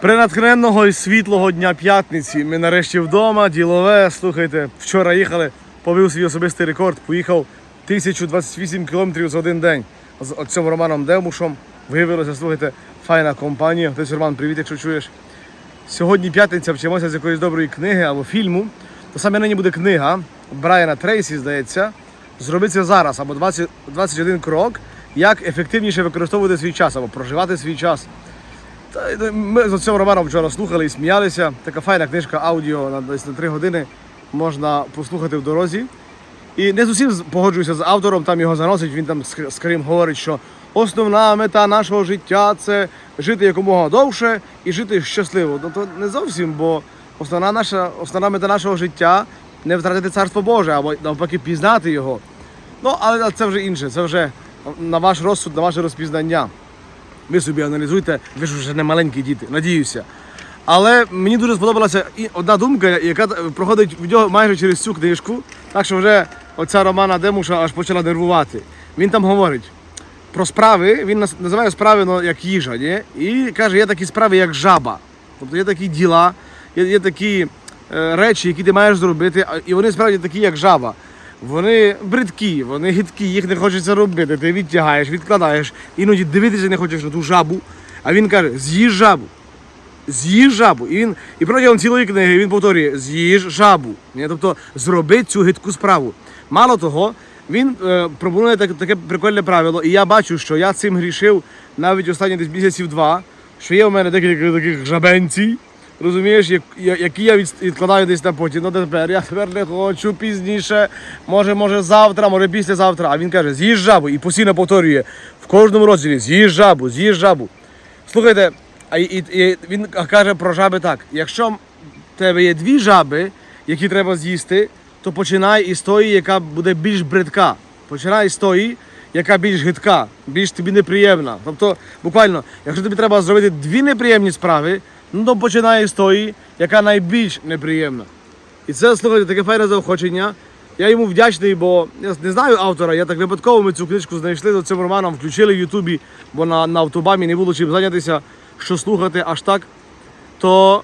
Принатхненного і світлого дня п'ятниці. Ми нарешті вдома, ділове. Слухайте, вчора їхали, побив свій особистий рекорд, поїхав 1028 кілометрів за один день з отцем Романом Демушем. Виявилося, слухайте, файна компанія. Отець Роман, привіт, якщо чуєш. Сьогодні п'ятниця вчимося з якоїсь доброї книги або фільму. То саме нині буде книга Брайана Трейсі, здається. Зроби це зараз або 20, 21 крок, як ефективніше використовувати свій час або проживати свій час. Ми з цим Романом вчора слухали і сміялися. Така файна книжка аудіо на десь на 3 години можна послухати в дорозі. І не з усім погоджуюся з автором, там його заносить, він там скрім говорить, що основна мета нашого життя це жити якомога довше і жити щасливо. Ну то не зовсім, бо основна наша основна мета нашого життя не втратити царство Боже, або навпаки пізнати його. Ну, але це вже інше, це вже на ваш розсуд, на ваше розпізнання. Ви собі аналізуйте, ви ж вже не маленькі діти, надіюся. Але мені дуже сподобалася і одна думка, яка проходить в нього майже через цю книжку, так що вже оця Романа Демуша аж почала нервувати. Він там говорить про справи, він називає справи ну, як їжа, ні? і каже, є такі справи, як жаба. Тобто є такі діла, є, є такі е, речі, які ти маєш зробити, і вони справді такі, як жаба. Вони бридкі, вони гидкі, їх не хочеться робити. Ти відтягаєш, відкладаєш, іноді дивитися не хочеш на ту жабу. А він каже: з'їж жабу. З'їж жабу. І він і протягом цілої книги він повторює: з'їж жабу. Тобто зроби цю гидку справу. Мало того, він е, пропонує так, таке прикольне правило, і я бачу, що я цим грішив навіть останні десь місяців два, що є у мене декілька таких жабенців, розумієш, як, які я відкладаю десь на потім. Ну тепер я тепер не хочу пізніше, може, може завтра, може післязавтра. А він каже, з'їж жабу і постійно повторює в кожному розділі з'їж жабу, з'їж жабу. Слухайте, а і, і він каже про жаби так: якщо в тебе є дві жаби, які треба з'їсти, то починай із тої, яка буде більш бридка. Починай з тої, яка більш гидка, більш тобі неприємна. Тобто, буквально, якщо тобі треба зробити дві неприємні справи, ну то починай з тої, яка найбільш неприємна. І це, слухайте, таке файне заохочення. Я йому вдячний, бо я не знаю автора. Я так випадково ми цю книжку знайшли за цим романом, включили в Ютубі, бо на, на автобамі не було чим зайнятися, що слухати аж так. То,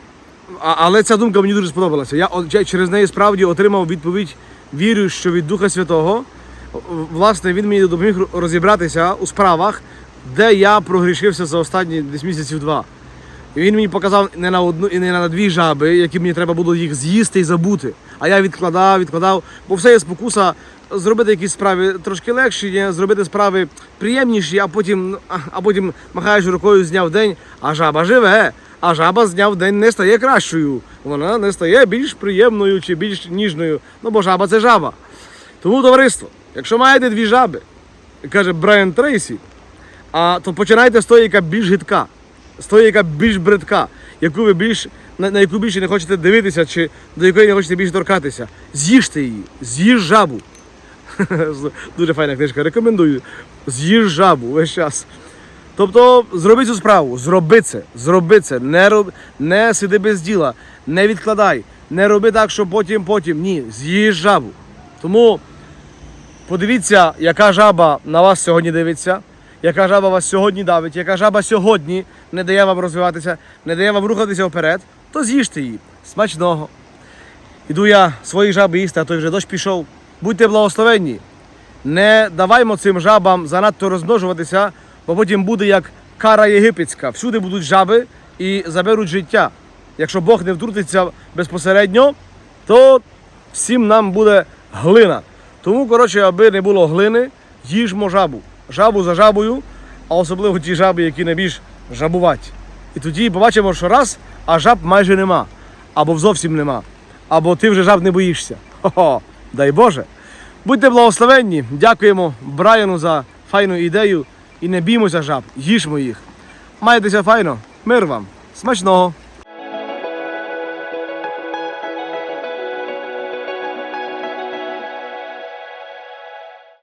а, але ця думка мені дуже сподобалася. Я, я через неї справді отримав відповідь, вірю, що від Духа Святого. Власне, він мені допоміг розібратися у справах, де я прогрішився за останні десь місяців два. Він мені показав не на одну і не на дві жаби, які мені треба було їх з'їсти і забути. А я відкладав, відкладав, бо все є спокуса зробити якісь справи трошки легші, зробити справи приємніші, а потім, а- потім махаєш рукою з дня в день, а жаба живе. А жаба з дня в день не стає кращою. Вона не стає більш приємною чи більш ніжною. Ну бо жаба це жаба. Тому, товариство, якщо маєте дві жаби, каже Брайан Трейсі, а то починайте з тої, яка більш гидка, з тої, яка більш бридка, яку ви більш, на, на яку більше не хочете дивитися, чи до якої не хочете більше торкатися. З'їжте її, з'їж жабу. Дуже файна книжка, рекомендую. З'їж жабу весь час. Тобто зроби цю справу, зроби це, зроби це, не, роб, не сиди без діла, не відкладай, не роби так, що потім, потім. Ні, з'їж жабу. Тому Подивіться, яка жаба на вас сьогодні дивиться, яка жаба вас сьогодні давить, яка жаба сьогодні не дає вам розвиватися, не дає вам рухатися вперед, то з'їжте її. Смачного. Іду я свої жаби їсти, а той вже дощ пішов. Будьте благословенні. Не даваймо цим жабам занадто розмножуватися, бо потім буде як кара єгипетська. Всюди будуть жаби і заберуть життя. Якщо Бог не втрутиться безпосередньо, то всім нам буде глина. Тому, коротше, аби не було глини, їжмо жабу. Жабу за жабою, а особливо ті жаби, які найбільш жабувати. І тоді побачимо, що раз, а жаб майже нема. Або зовсім нема. Або ти вже жаб не боїшся. Хо-хо, дай Боже. Будьте благословенні, дякуємо Брайану за файну ідею і не біймося жаб, їжмо їх. Майтеся файно, мир вам, смачного!